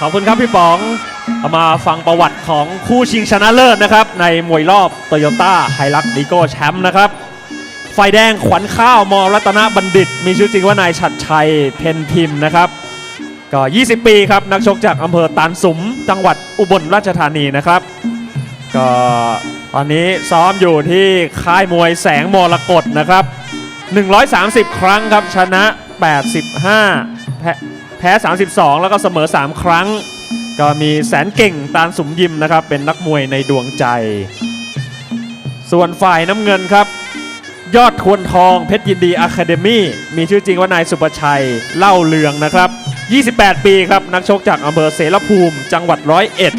ขอบคุณครับพี่ป๋องเอามาฟังประวัติของคู่ชิงชนะเลิศนะครับ ในมวยรอบโตโยต้าไฮรักดีโก้แชมป์นะครับ ไฟแดงขวัญข้าวมรัตนบัณฑิต มีชื่อจริงว่านายฉัดชัยเพนพิมพ์นะครับก็ 20 ปีครับ นักชกจากอำเภอตานสุม จังหวัดอุบลราชธานีนะครับ ก็ตอนนี้ซ้อมอยู่ที่ค่ายมวยแสงมรกตนะครับ 130 ครั้งครับชนะ 85แพ้ พ้ 32 แล้วก็เสมอ 3 ครั้ง ก็มีแสนเก่งตาลสมยิมนะครับ เป็นนักมวยในดวงใจ ส่วนฝ่ายน้ำเงินครับ ยอดทวนทองเพชรยินดีอะคาเดมี่มีชื่อจริงว่านายสุประชัยเล่าเลืองนะครับ 28 ปีครับ นักชกจากอำเภอเสรภูมิ จังหวัดร้อยเอ็ด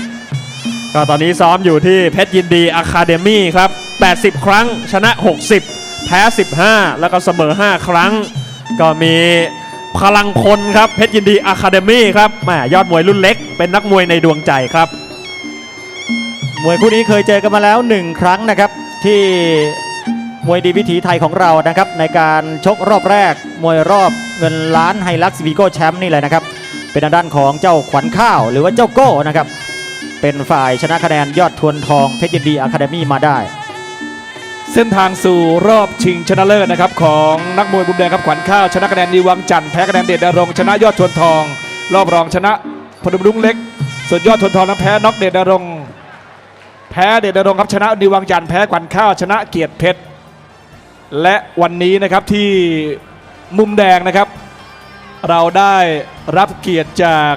ก็ตอนนี้ซ้อมอยู่ที่เพชรยินดีอะคาเดมี่ครับ 80 ครั้งชนะ 60 แพ้ 15 แล้วก็เสมอ 5 ครั้ง ก็มี พลังคนครับเพชรยินดีอะคาเดมี่ครับแหมยอดมวยรุ่นเล็ก เป็นนักมวยในดวงใจครับ มวยคู่นี้เคยเจอกันมาแล้วหนึ่งครั้งนะครับ ที่มวยดีวิถีไทยของเรานะครับ ในการชกรอบแรกมวยรอบเงินล้านไฮลักซ์วีโก้แชมป์นี่แหละนะครับ เป็นด้านของเจ้าขวัญข้าว หรือว่าเจ้าโก้นะครับ เป็นฝ่ายชนะคะแนนยอดทวนทองเพชรยินดีอะคาเดมี่มาได้ เส้นทางสู่รอบชิงชนะเลิศนะครับของนักมวยบุมแดงครับขวัญข้าวชนะคะแนนดีวังจันทร์แพ้คะแนนเดชดารงชนะยอดทวนทอง รอบรองชนะพนมรุ้งเล็ก ส่วนยอดทวนทองนั้นแพ้น็อกเดชดารงแพ้เดชดารงค์ครับชนะดีวังจันทร์แพ้ขวัญข้าวชนะเกียรติเพชรและวันนี้นะครับที่มุมแดงนะครับ เราได้รับเกียรติจาก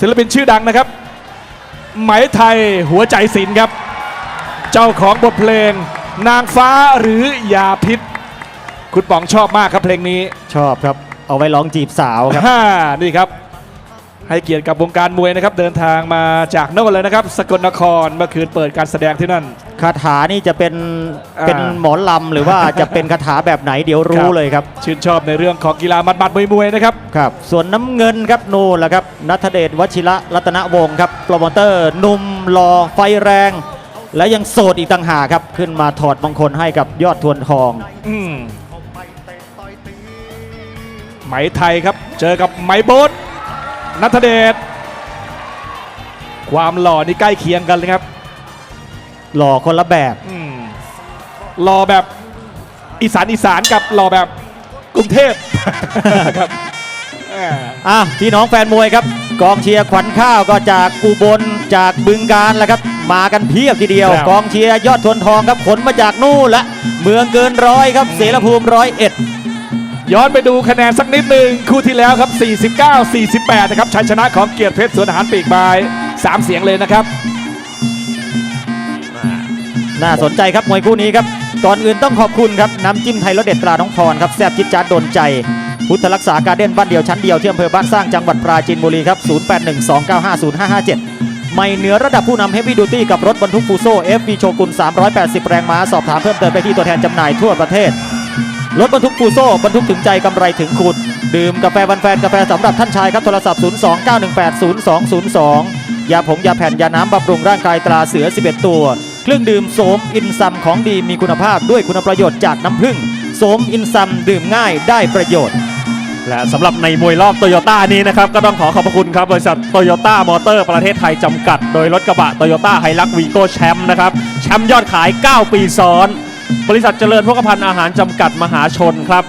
ศิลปินชื่อดังนะครับ ไหมไทยหัวใจศิลป์ครับ เจ้าของบทเพลง นางฟ้าหรือยาพิษ คุณป๋องชอบมากครับเพลงนี้ชอบครับ เอาไว้ร้องจีบสาวครับ ฮ่านี่ครับ ให้เกียรติกับวงการมวยนะครับ เดินทางมาจากโน่นเลยนะครับ สกลนครเมื่อคืนเปิดการแสดงที่นั่น คาถานี่จะเป็นอ่า เป็นหมอลำหรือว่าจะเป็นคาถาแบบไหนเดี๋ยวครู้รับเลยครับ ชื่นชอบในเรื่องของกีฬามัดมัดมวยมวยๆนะครับ ครับ ส่วนน้ำเงินครับนู่นแหละครับนัทเดชวชิระรัตนวงศ์ครับโปรโมเตอร์หนุ่มหล่อไฟแรง และยังโสดอีกต่างหากครับ ขึ้นมาถอดมงคลให้กับยอดทวนทอง อืมไหมไทยครับ เจอกับไหมโบ๊ทนัทเดช ความหล่อนี่ใกล้เคียงกันเลยครับ หล่อคนละแบบอืมรอแบบอีสานอีสานกับรอแบบกรุงเทพครับแหม อะพี่น้องแฟนมวยครับ กองเชียร์ขวัญข้าวก็จากอุบลจากบึงการแหละครับ มากันเพียบทีเดียว กองเชียร์ยอดทวนทองครับขนมาจากนู่นละ เมืองเกินร้อยครับเสรภูมิร้อยเอ็ดย้อนไปดูคะแนนสักนิดหนึ่งคู่ที่แล้วครับ 49 48 นะครับชัยชนะของเกียรติเพชรสวนอาหารปีกบาย 3 เสียงเลยนะครับ น่าสนใจครับมวยคู่นี้ครับ ก่อนอื่นต้องขอบคุณครับ น้ำจิ้มไทยรสเด็ดตราน้องพรครับ แซ่บจิตจัดโดนใจ พุทธรักษาการเด่นบ้านเดียวชั้นเดียวที่อำเภอบ้านสร้างจังหวัดปราจีนบุรีครับ 0812950557 ไม่เหนือระดับผู้นำเฮฟวี่ดูตี้กับรถบรรทุกฟูโซ่ FV โชกุน 380 แรงม้า สอบถามเพิ่มเติมไปที่ตัวแทนจำหน่ายทั่วประเทศ รถบรรทุกฟูโซ่บรรทุกถึงใจกำไรถึงคุณ ดื่มกาแฟวันแฟนกาแฟสำหรับท่านชายครับโทรศัพท์ 029180202 ยาผงยาแผ่นยาน้ำบำรุงร่างกายตราเสือ 11 ตัว เครื่องดื่มโสมอินซัมของดีมีคุณภาพด้วยคุณประโยชน์จากน้ำผึ้งโสมอินซัมดื่มง่ายได้ประโยชน์ และสำหรับในมวยรอบโตโยต้านี้นะครับ ก็ต้องขอขอบพระคุณครับ บริษัทโตโยต้ามอเตอร์ประเทศไทยจำกัด โดยรถกระบะโตโยต้าไฮรักวีโก้แชมป์นะครับ แชมป์ยอดขาย 9 ปีซ้อน บริษัทเจริญพกพันธ์อาหารจำกัดมหาชนครับ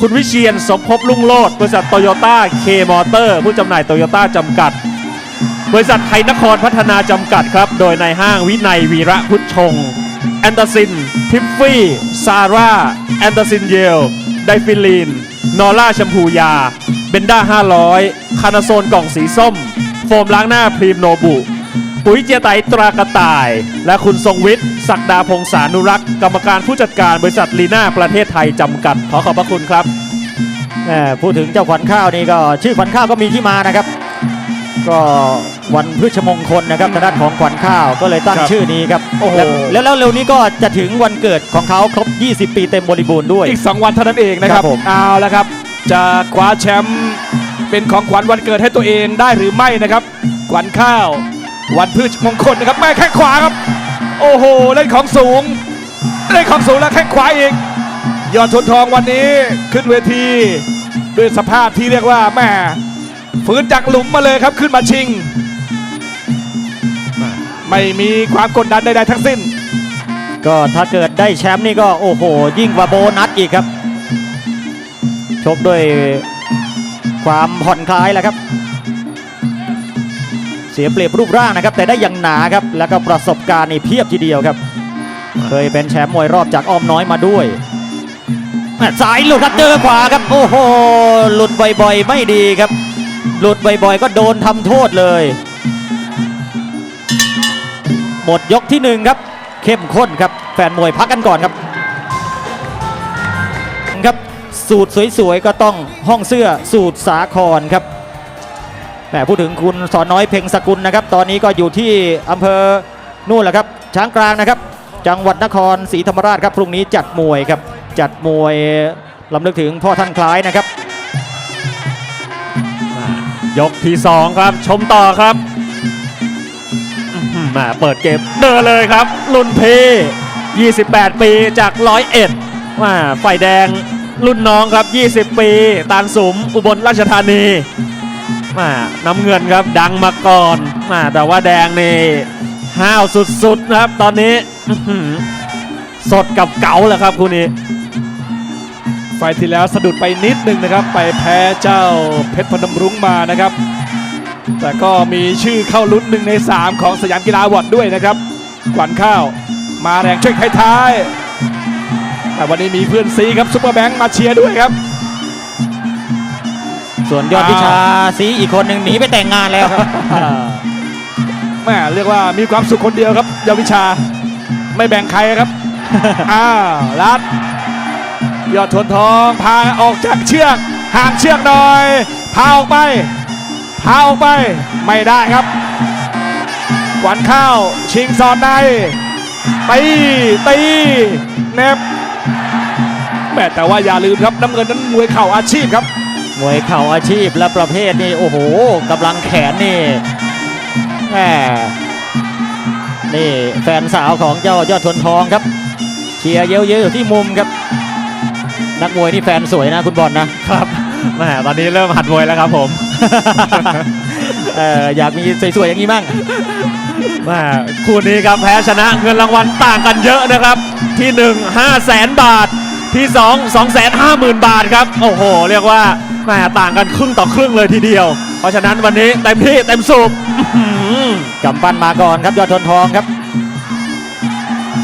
คุณวิเชียนสมภพลุ่งโลดบริษัทโตโยต้าเคมอเตอร์ผู้จำหน่ายโตโยต้าจำกัด บริษัทไทยนครพัฒนาจำกัดครับ โดยในายห้างวินัยวีระพุทธชง แอนตาซิน ทิฟฟี่ ซาร่า แอนตาซินเยล ไดฟิลีน นอร่าแชมพูยา เบนด้า 500 คานาโซนกล่องสีส้ม โฟมล้างหน้าพรีมโนบุ ปุ๋ยเจียไตตรากระต่าย และคุณทรงวิทย์ศักดาพงษานุรักษ์กรรมการผู้จัดการบริษัทลีน่าประเทศไทยจำกัด ขอขอบพระคุณครับแหม่พูดถึงเจ้าขวัญข้าวนี่ก็ชื่อขวัญข้าวก็มีที่มานะครับ ก็วันพฤชมงคลนะครับทางด้านของขวัญข้าวก็เลยตั้งครับชื่อนี้ครับโอ้โห แล้วแล้วแล้วเร็วนี้ก็จะถึงวันเกิดของเขาครบ 20 ปีเต็มบริบูรณ์ด้วย อีก 2 วันเท่านั้นเองนะครับครับผม เอาละครับ จะคว้าแชมป์เป็นของขวัญวันเกิดให้ตัวเองได้หรือไม่นะครับ ขวัญข้าว วันพืชมงคลนะครับแม่แข้งขวาครับ โอ้โห เล่นของสูง เล่นของสูงแล้วแข้งขวาอีก ยอดทนทองวันนี้ขึ้นเวที ด้วยสภาพที่เรียกว่าแม่ฝืนจากหลุมมาเลยครับขึ้นมาชิง ไม่มีความกดดันใดๆทั้งสิ้น ก็ถ้าเกิดได้แชมป์นี่ก็โอ้โห ยิ่งกว่าโบนัสอีกครับ ชกด้วยความผ่อนคลายแหล้วครับ เสียเปรียบรูปร่างนะครับ แต่ได้อย่างหนาครับ แล้วก็ประสบการณ์นี่เพียบทีเดียวครับ เคยเป็นแชมป์มวยรอบจากอ้อมน้อยมาด้วยสายหลุดครับเจอขวาครับ โอ้โห หลุดบ่อยๆ ไม่ดีครับ หลุดบ่อยๆ ก็โดนทำโทษเลย หมดยกที่หนึ่งครับ เข้มข้นครับ แฟนมวยพักกันก่อนครับครับสูตรสวยๆก็ต้องห้องเสื้อสูตรสาครครับแหมพูดถึงคุณสอนน้อยเพ็งสกุลนะครับ ตอนนี้ก็อยู่ที่อำเภอนู่นแหละครับ ช้างกลางนะครับ จังหวัดนครศรีธรรมราชครับพรุ่งนี้จัดมวยครับ จัดมวยลำลึกถึงพ่อท่านคล้ายนะครับ ยกที่ 2 ครับชมต่อครับ มาเปิดเกมเดินเลยครับ รุ่นพี่28 ปีจากร้อยเอ็ดมาฝ่ายแดงรุ่นน้องครับ 20 ปี ตานสมอุบลราชธานีมาน้ำเงินครับดังมาก่อนมาแต่ว่าแดงนี่ห้าวสุดๆนะครับ ตอนนี้สดกับเก๋าแหละครับคู่นี้ไฟที่แล้วสะดุดไปนิดนึงนะครับ ไปแพ้เจ้าเพชรพนมรุ้งมานะครับ แต่ก็มีชื่อเข้าลุ้นหนึ่งใน 3 ของสยามกีฬาวอร์ดด้วยนะครับขวัญข้าวมาแรงช่วยท้ายๆแต่วันนี้มีเพื่อนซีครับซุปเปอร์แบงค์มาเชียร์ด้วยครับ ส่วนยอดวิชาสีอีกคนหนึ่งหนีไปแต่งงานแล้วครับแม่เรียกว่ามีความสุขคนเดียวครับยาวิชาไม่แบ่งใครครับอ้าวรัดยอดทนทองพาออกจากเชือกห่างเชือกหน่อย พาออกไป พาออกไปไม่ได้ครับขวัญข้าวชิงซอนในตีตีเน็บแม่แต่ว่าอย่าลืมครับน้ำเงินนั้นมวยเข่าอาชีพครับ มวยเข่าอาชีพและประเภทนี่โอ้โหกำลังแขนนี่แหมนี่แฟนสาวของเจ้ายอดทนทองครับเชียร์เยอะๆอยู่ที่มุมครับ นักมวยนี่แฟนสวยนะคุณบอลนะครับ แหมตอนนี้เริ่มหัดมวยแล้วครับผมเอออยากมีสวยๆอย่างนี้มั่งแม่คู่นี้ครับแพ้ชนะเงินรางวัลต่างกันเยอะนะครับ ที่1 5 0 0แสนบาทที่2 2 5 0 0 0 0บาทครับโอ้โห เรียกว่าแม่ต่างกันครึ่งต่อครึ่งเลยทีเดียว เพราะฉะนั้นวันนี้เต็มที่เต็มสูบอื้อหือกำปั้นมาก่อนครับยอดทนทองครับ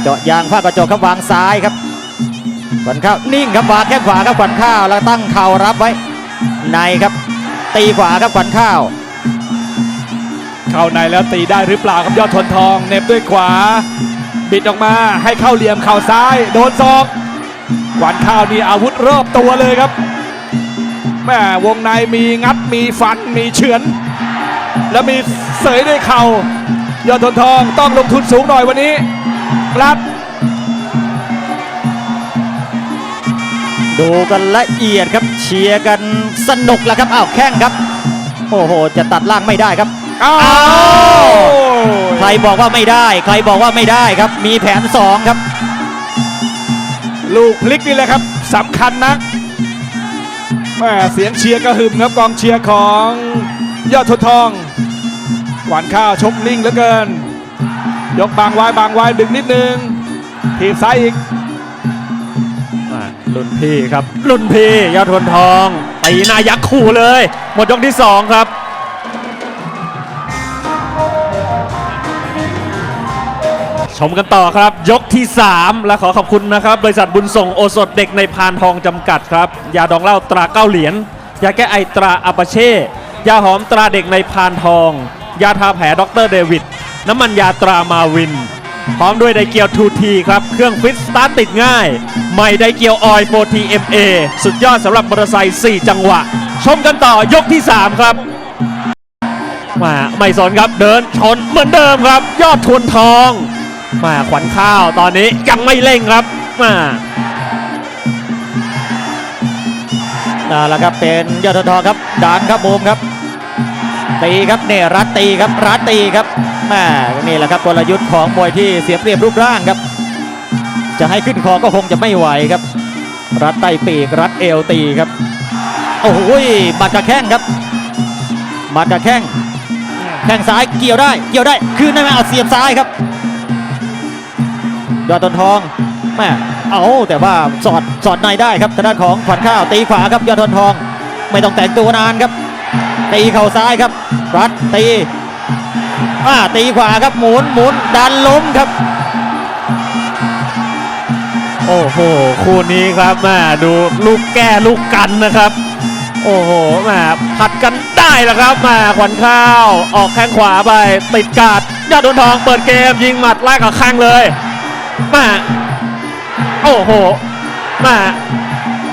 เจาะยางผ้ากระจกครับวางซ้ายครับขวัญข้าวนิ่งครับวางแข้งขวาครับขวัญข้าวแล้วตั้งเข่ารับไว้ ในครับ ตีขวาครับขวัญข้าว เข้าในแล้วตีได้หรือเปล่าครับยอดทนทองเน็บด้วยขวา บิดออกมาให้เข้าเหลี่ยมเข่าซ้าย โดนศอกขวัญข้าวนี่อาวุธรอบตัวเลยครับแม่วงในมีงัดมีฟันมีเฉือน แล้วมีเสยด้วยเข่ายอดทนทองต้องลงทุนสูงหน่อยวันนี้รัด ดูกันละเอียดครับเชียร์กันสนุกแล้วครับอ้าวแข้งครับ โอ้โห จะตัดล่างไม่ได้ครับอ้าอ้าววใครบอกว่าไม่ได้ ใครบอกว่าไม่ได้ครับ มีแผนสองครับ ลูกพลิกนี่แหละครับสำคัญนักแม่เสียงเชียร์กระหึ่มครับกองเชียร์ของยอดทนทอง หวานข้าวชกนิ่งเหลือเกิน ยกบางไว้บางไว้ดึงนิดนึงทีบซ้ายอีกอ่า รุ่นพี่ครับรุ่นพี่ยอดทนทองตีนายักษ์ขู่เลย หมดยกที่2ครับชมกันต่อครับ ยกที่ 3 และขอขอบคุณนะครับ บริษัทบุญส่งโอสถเด็กในพานทองจำกัดครับ ยาดองเหล้าตราเก้าเหรียญยาแก้ไอตราอาปาเช่ ยาหอมตราเด็กในพานทอง ยาทาแผลด็อกเตอร์เดวิด น้ำมันยาตรามาวิน พร้อมด้วยไดเกียว 2T ครับ เครื่องฟิตสตาร์ทติดง่าย ใหม่ไดเกียวออย 4T MA สุดยอดสำหรับมอเตอร์ไซค์4จังหวะ ชมกันต่อยกที่ 3 ครับ มาไม่สนครับเดินชนเหมือนเดิมครับ ยอดทวนทอง มาขวัญข้าวตอนนี้ยังไม่เร่งครับมานั่นแหละครับเป็นยอดทนทองครับดานครับมุมครับตีครับเนี่ยรัดตีครับรัดตีครับ แม่นี่แหละครับกลยุทธ์ของมวยที่เสียเปรียบรูปร่างครับ จะให้ขึ้นคอก็คงจะไม่ไหวครับ รัดไตปีกรัดเอวตีครับ โอ้โหหมัดกระแข้งครับหมัดกระแข้งแข้งซ้ายเกี่ยวได้เกี่ยวได้คืนได้ไหมเอาเสียบซ้ายครับยอดทนทองแม่เอาแต่ว่าสอดสอดในได้ครับทางด้านของขวัญข้าวตีขวาครับยอดทนทอง ไม่ต้องแต่งตัวนานครับตีเข่าซ้ายครับรัดตี อ่าตีขวาครับหมุนหมุนดันล้มครับ โอ้โหคู่นี้ครับแม่ดูลูกแก้ลูกกันนะครับ โอ้โหแม่ผัดกันได้แล้วครับแม่ขวัญข้าวออกแข้งขวาไปติดกาดยอดดนทองเปิดเกมยิงหมัดไล่กับข้างเลยแม่โอ้โหแม่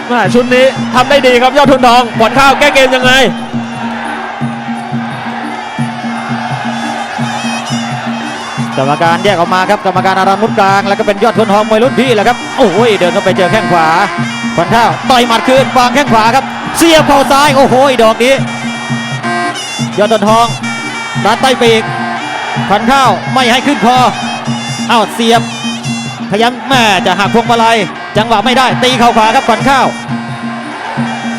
แม่ชุดนี้ทำได้ดีครับยอดทุนทองขวัญข้าวแก้เกมยังไง กรรมการแยกออกมาครับกรรมการอารามุดกลางแล้วก็เป็นยอดทนทองมวยรุ่นพี่แหละครับโอ้ยเดินเข้าไปเจอแข้งขวาขวัญข้าต่อยหมัดคืนวางแข้งขวาครับ เสียบเข่าซ้ายโอ้โหดอกนี้ ยอดทนทองดันใต้ปีกขวัญข้าไม่ให้ขึ้นคอเอ้าเสียบพยายามแม่จะหักพวงมาลัยจังหวะไม่ได้ตีเข่าขวาครับขวัญข้าว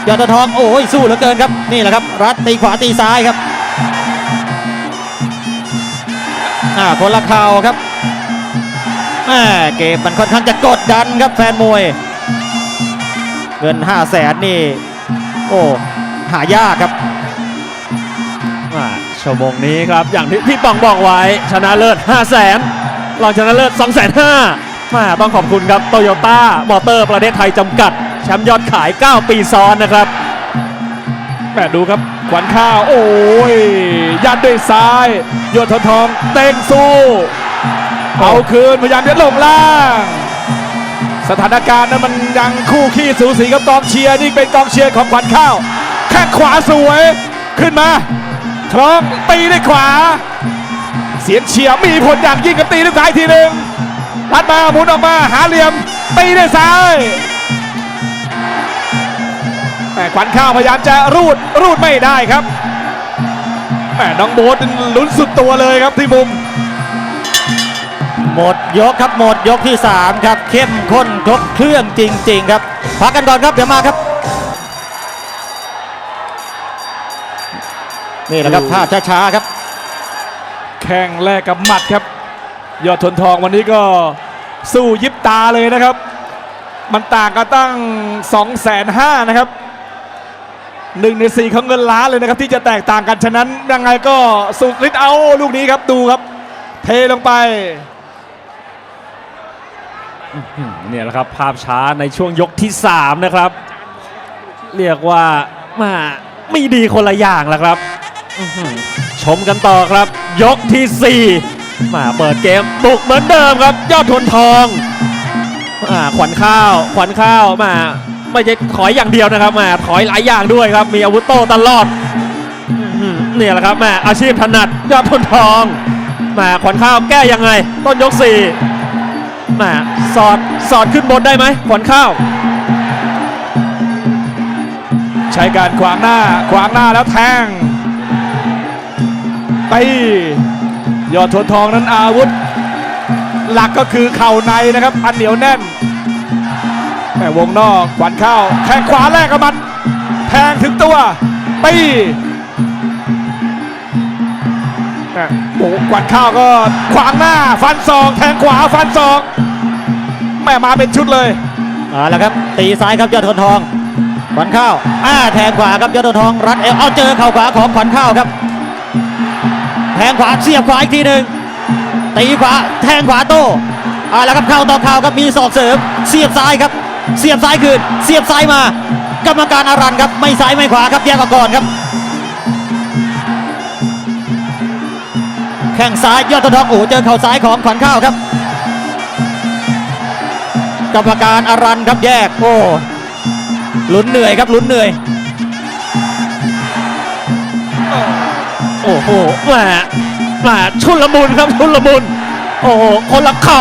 ยอดทนทองโอ้ยสู้เหลือเกินครับนี่แหละครับ รัดตีขวาตีซ้ายครับ อ่าคนละเข่าครับแม่เกมมันค่อนข้างจะกดดันครับแฟนมวย เงิน5 0 0แสนนี่ โอ้หายากครับอ่าชั่วโมงนี้ครับ อย่างที่พี่ปองบอกไว้ ชนะเลิศ 5 0 0แสนรองชนะเลิศ 2 5 0 0 0มาต้องขอบคุณครับโตโยต้ามอเตอร์ประเทศไทยจำกัด แชมป์ยอดขาย 9 ปีซ้อนนะครับแม่ดูครับ ขวัญข้าว โอ้ย ยัดด้วยซ้าย ยอดทนทอง เต้งสู้ เอาคืนพยายามจะลงล่าง สถานการณ์นั้นมันยังคู่ขี้สูสีกับกองเชียร์ นี่เป็นกองเชียร์ของขวัญข้าว แข้งขวาสวย ขึ้นมาคล้องตีด้วยขวา เสียงเชียร์มีผลอย่างยิ่งกับตีด้วยซ้ายทีหนึ่งรัดมาหมุนออกมาหาเหลี่ยมตีด้วยซ้ายแต่ ขวัญข้าวพยายามจะรูดรูดไม่ได้ครับแหมน้องโบ๊ทลุ้นสุดตัวเลยครับที่มุม หมดยกครับหมดยกที่ 3 ครับ เข้มข้นครบเครื่องจริง ๆ ครับพักกันก่อนครับเดี๋ยวมาครับ นี่แหละครับภาพช้าๆครับ แข่งแลกกับหมัดครับ ยอดทนทองวันนี้ก็สู้ยิบตาเลยนะครับ มันต่างกันตั้ง 2 5 0 0 0นะครับ หนึ่งในสี่ของเงินล้านเลยนะครับ ที่จะแตกต่างกันฉะนั้นยังไงก็สุดฤทธิ์เอาลูกนี้ครับดูครับ เทลงไปเนี่ยแหละครับภาพช้าในช่วงยกที่ 3 นะครับ เรียกว่ามาไม่ดีคนละอย่างแล้วครับชมกันต่อครับ ยกที่ 4 มาเปิดเกมบุกเหมือนเดิมครับ ยอดทนทองมาขวัญข้าว ขวัญข้าวมา ไม่ใช่ถอยอย่างเดียวนะครับมาถอยหลายอย่างด้วยครับ มีอาวุธโต้ตลอดเนี่ยแหละครับแม่อาชีพถนัดยอดทนทองมาขวัญข้าวแก้ยังไง ต้นยก4แมาสอดสอดขึ้นบนได้ไหมขวัญข้าว ใช้การขวางหน้าขวางหน้าแล้วแทงตียอดทนทองนั้นอาวุธ หลักก็คือเข่าในนะครับอันเหนียวแน่น แม่วงนอกขวัญข้าวแทงขวาแรกกับมัน แทงถึงตัวตีแม่โอ้ขวัญข้าวก็ขวางหน้า ฟันศอกแทงขวาฟันศอก แม่มาเป็นชุดเลยเอาละครับ ตีซ้ายครับยอดทนทอง ขวัญข้าวอ่าแทงขวาครับยอดทนทอง รัดเอวเอาเจอเข่าขวาของขวัญข้าวครับ แทงขวาเสียบขวาอีกทีหนึ่งตีขวาแทงขวาโต้เอาละครับเข้าต่อเข่าครับมีศอกเสริมเสียบซ้ายครับ เสียบซ้ายคืน เสียบซ้ายมา กรรมการอารันครับ ไม่ซ้ายไม่ขวาครับแยกออกก่อนครับ แข้งซ้ายยอดทนทองโอ้เจอเข่าซ้ายของขวัญข้าวครับ กรรมการอารันครับแยก โอ้ลุ้นเหนื่อยครับลุ้นเหนื่อย โอ้โหแหมแหมชุนละมุนครับชุนละมุน โอ้โหคนละเข่า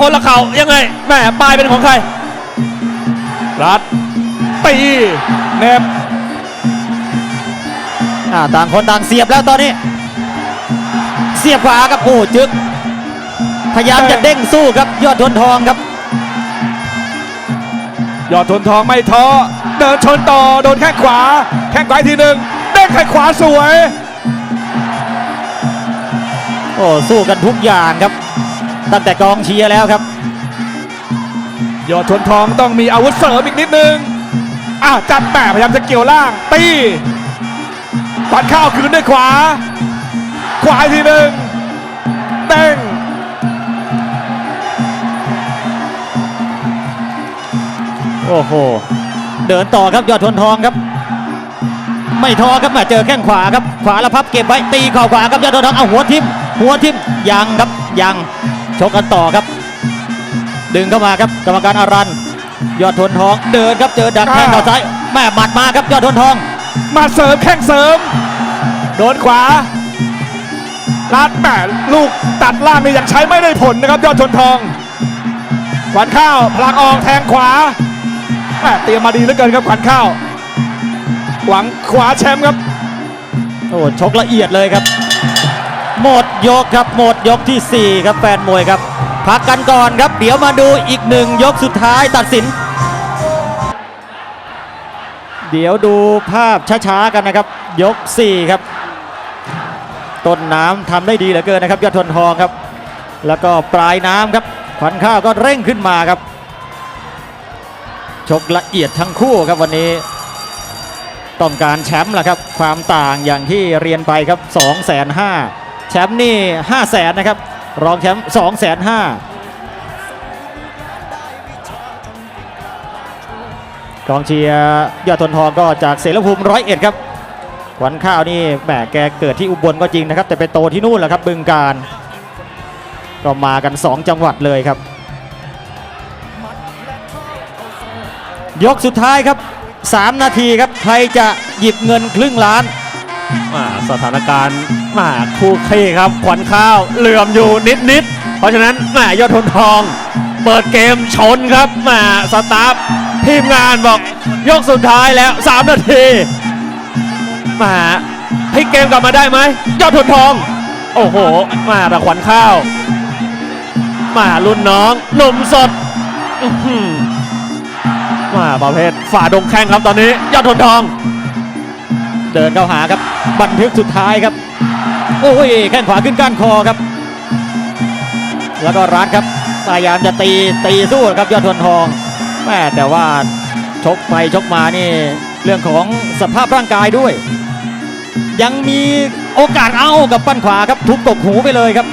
คนละเข่ายังไงแหมปลายเป็นของใคร รัดตีแนบอ่าต่างคนต่างเสียบแล้วตอนนี้ เสียบขวาครับโอ้จึกพยายามจะเด้งสู้ครับ ยอดทนทองครับ ยอดทนทองไม่ท้อเดินชนต่อโดนแข้งขวา แข้งขวาอีกทีหนึ่งเด้งแข้งขวาสวยโอ้สู้กันทุกอย่างครับ ตั้งแต่กองเชียร์แล้วครับ ยอดทนทองต้องมีอาวุธเสริมอีกนิดนึงอะจัดแปะพยายามจะเกี่ยวล่าง ตีขวัญข้าวคืนด้วยขวา ขวาทีหนึ่งเต้งโอ้โห เดินต่อครับยอดทนทองครับ ไม่ท้อครับมาเจอแข้งขวาครับ ขวาล้วพับเก็บไว้ตีเข่าขวาครับยอดทนทองเอาหัวทิมหัวทิมยังครับยังชกกันต่อครับ ดึงเข้ามาครับกรรมการอารันยอดทนทองเดินครับเจอดักแข้งเข่าซ้ายแม่หมัดมาครับยอดทนทอง มาเสริมแข้งเสริม โดนขวาลัดแปะลูกตัดล่างนี่ยังใช้ไม่ได้ผลนะครับยอดทนทองขวัญข้าวพลังออกแทงขวาแม่เตรียมมาดีเหลือเกินครับขวัญข้าวหวังขวาแชมป์ครับโอ้ชกละเอียดเลยครับ หมดยกครับหมดยกทีสี่4 ครับแฟนมวยครับ พักกันก่อนครับ เดี๋ยวมาดูอีกหนึ่งยกสุดท้ายตัดสิน เดี๋ยวดูภาพช้าๆกันนะครับ ยก 4 ครับ ต้นน้ำทำได้ดีเหลือเกินนะครับยอดทนทองครับ แล้วก็ปลายน้ำครับ ขวัญข้าวก็เร่งขึ้นมาครับ ชกละเอียดทั้งคู่ครับวันนี้ ต้องการแชมป์แหละครับ ความต่างอย่างที่เรียนไปครับ2 5 0 0 0แชมป์นี่5 0 0แสนนะครับ รองแชมป์2 5 0 0 0กองเชียร์ยอดทนทองก็จากเสรภูมิร้อยเอ็ดครับขวัญข้าวนี่แหมแกเกิดที่อุบลก็จริงนะครับ แต่ไปโตที่นู่นแหละครับบึงการ ก็มากัน 2 จังหวัดเลยครับ ยกสุดท้ายครับ 3 นาทีครับ ใครจะหยิบเงินครึ่งล้านอ่าสถานการณ์ มาคู่ขี้ครับขวัญข้าวเหลื่อมอยู่นิดนิดๆเพราะฉะนั้นแหมยอดทนทอง เปิดเกมชนครับแหมสตาฟทีมงานบอกยกสุดท้ายแล้ว 3 นาทีแหมพลิกเกมกลับมาได้ไหมยอดทนทอง โอ้โหมาแต่ขวัญข้าวมารุ่นน้องหนุ่มสดมาประเภทฝ่าดงแข่งครับตอนนี้ ยอดทนทอง เดินเข้าหาครับ บันทึกสุดท้ายครับ โอ้ยแข้งขวาขึ้นก้านคอครับ แล้วก็รัดครับพยายามจะตีตีสู้ครับยอดทนทองแม่แต่ว่าชกไปชกมานี่เรื่องของสภาพร่างกายด้วย ยังมีโอกาสเอากับปั้นขวาครับทุบตกหูไปเลยครับ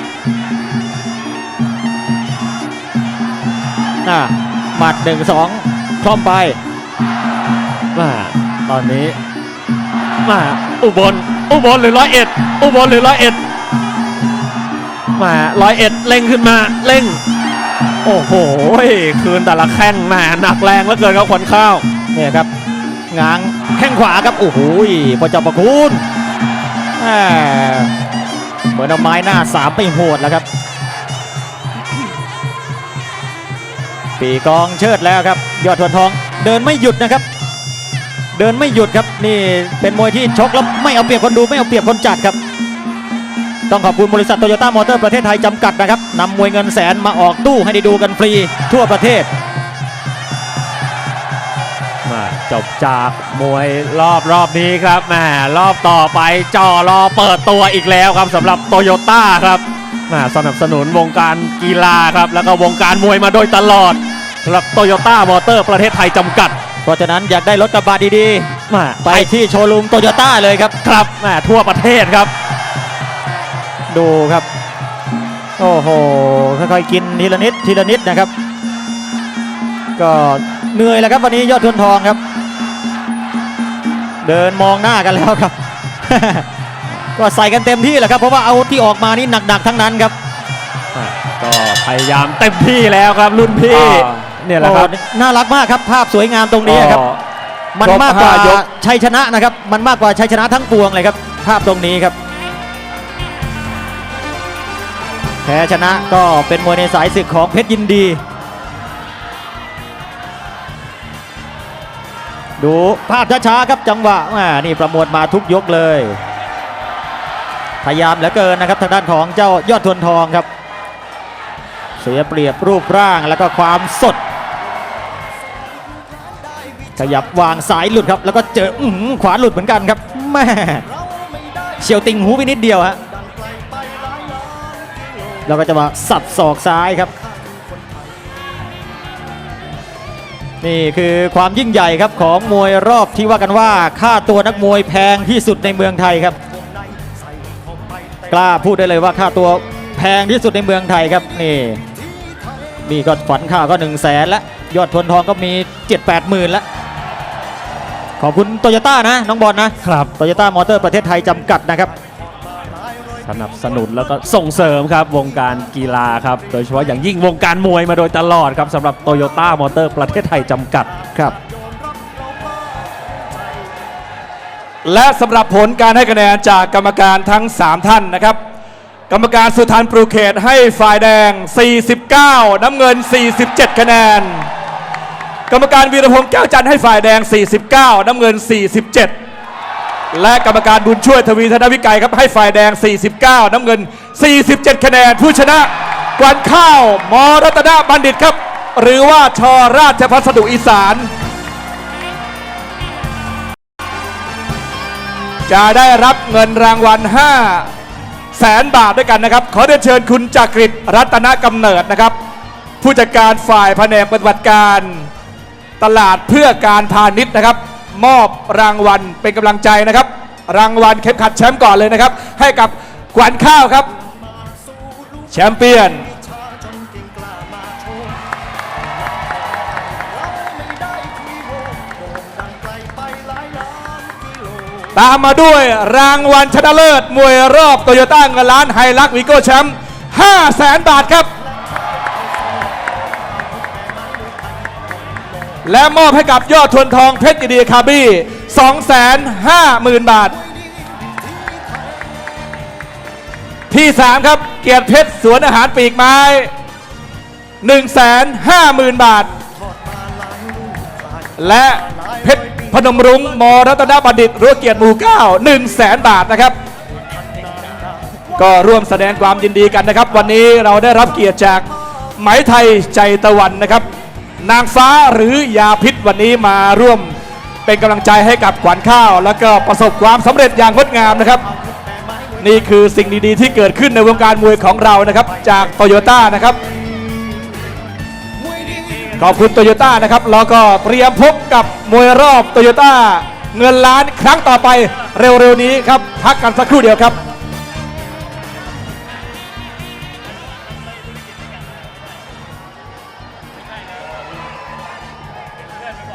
น่ะหมัดหนึ่งสองคล่อมไปมาตอนนี้มาอุบล อุบลหรือร้อยเอ็ดอุบลหรือร้อยเอ็ดมาร้อยเอ็ดเร่งขึ้นมาเร่ง โอ้โหคืนแต่ละแข้งแหมหนักแรงเหลือเกินครับขวัญข้าวเนี่ยครับง้างแข้งขวาครับโอ้โหพระเจ้าประคุณเหมือนเอาไม้หน้าสามไปโหดแล้วครับ ปีกองเชิดแล้วครับ ยอดทวนทองเดินไม่หยุดนะครับ เดินไม่หยุดครับนี่เป็นมวยที่ชกแล้วไม่เอาเปรียบคนดูไม่เอาเปรียบคนจัดครับ ต้องขอบคุณบริษัทโตโยต้ามอเตอร์ประเทศไทยจำกัดนะครับนำมวยเงินแสนมาออกตู้ให้ได้ดูกันฟรีทั่วประเทศมาจบจากมวยรอบรอบนี้ครับแหมรอบต่อไปจอรอเปิดตัวอีกแล้วครับสำหรับโตโยต้าครับแหมสนับสนุนวงการกีฬาครับ แล้วก็วงการมวยมาโดยตลอดสำหรับโตโยต้ามอเตอร์ประเทศไทยจำกัด เพราะฉะนั้นอยากได้รถกระบะดีแหมาๆไปที่โชว์รูมโตโยต้าเลยครับครับแหมทั่วประเทศครับ ดูครับ โอ้โหค่อยๆกินทีละนิดทีละนิดนะครับ ก็เหนื่อยแล้วครับวันนี้ยอดทุนทองครับ เดินมองหน้ากันแล้วครับ ก็ใส่กันเต็มที่แหละครับเพราะว่าเอาที่ออกมานี่หนักๆทั้งนั้นครับอะก็พยายามเต็มที่แล้วครับรุ่นพี่อ่า เนี่ยแหละครับโอ้น่ารักมากครับภาพสวยงามตรงนี้ครับ มันมากกว่าครบห้ายกชัยชนะนะครับ มันมากกว่าชัยชนะทั้งปวงเลยครับ ภาพตรงนี้ครับ แพ้ชนะก็เป็นมวยในสายศึกของเพชรยินดี ดูภาพช้าๆครับจังหวะอ่านี่ประมวลมาทุกยกเลย พยายามเหลือเกินนะครับทางด้านของเจ้ายอดทวนทองครับเสียเปรียบรูปร่างแล้วก็ความสด ขยับวางสายหลุดครับ แล้วก็เจออืขวาหลุดเหมือนกันครับแม่เฉียวติงหูไปนิดเดียวฮะแล้วก็จะมาสับศอกซ้ายครับ นี่คือความยิ่งใหญ่ครับของมวยรอบที่ว่ากันว่าค่าตัวนักมวยแพงที่สุดในเมืองไทยครับ กล้าพูดได้เลยว่าค่าตัวแพงที่สุดในเมืองไทยครับนี่นี่ก็ขวัญข่าวก็1นึ่งแสนละยอดทวนทองก็มี7 8หมื่นละ ขอบคุณโตโยต้านะน้องบอลนะครับโตโยต้ามอเตอร์ประเทศไทยจำกัดนะครับสนับสนุนแล้วก็ส่งเสริมครับวงการกีฬาครับ โดยเฉพาะอย่างยิ่งวงการมวยมาโดยตลอดครับสำหรับโตโยต้ามอเตอร์ประเทศไทยจำกัดครับ และสำหรับผลการให้คะแนนจากกรรมการทั้ง 3 ท่านนะครับ กรรมการสุธันปรูเขตให้ฝ่ายแดง 49 น้ำเงิน 47 คะแนน กรรมการวีรพงษ์แก้วจันทร์ให้ฝ่ายแดง 49 น้ำเงิน 47 และกรรมการบุญช่วยทวีธนวิกัยครับให้ฝ่ายแดง 49 น้ำเงิน 47 คะแนนผู้ชนะกวนข้าวมรัตนบัณฑิตครับ หรือว่าชอราชพัสดุอีสาน จะได้รับเงินรางวัล 5 แสนบาทด้วยกันนะครับ ขอเรียนเชิญคุณจักริดรัตนกำเนิดนะครับ ผู้จัดการฝ่ายแผนกปฏิบัติการ ตลาดเพื่อการพาณิชย์นะครับ มอบรางวัลเป็นกำลังใจนะครับ รางวัลเข็มขัดแชมป์ก่อนเลยนะครับ ให้กับขวัญข้าวครับ แชมเปี้ยน ตามมาด้วยรางวัลชนะเลิศ มวยรอบโตโยต้าเงินล้านไฮลักวิโก้แชมป์5แสนบาทครับ และมอบให้กับยอดทวนทองเพชรยินดีคาบี้ 2 5 0 0 0 0 บาท ที่ 3 ครับ เกียรติเพชรสวนอาหารปีกไม้ 1 5 0 0 0 0 บาท และเพชรพนมรุ้งมรัตนบัณฑิตรั้วเกียรติหมู่9 1 0 0 0 0 0 บาทนะครับ ก็ร่วมแสดงความยินดีกันนะครับ วันนี้เราได้รับเกียรติจากไหมไทยใจตะวันนะครับ นางฟ้าหรือยาพิษวันนี้มาร่วมเป็นกำลังใจให้กับขวัญข้าว แล้วก็ประสบความสำเร็จอย่างงดงามนะครับ นี่คือสิ่งดีๆ ที่เกิดขึ้นในวงการมวยของเรานะครับ จากโตโยต้านะครับ ขอบคุณโตโยต้านะครับแล้วก็เตรียมพบกับมวยรอบโตโยต้าเงินล้านครั้งต่อไปเร็วๆนี้ครับพักกันสักครู่เดียวครับ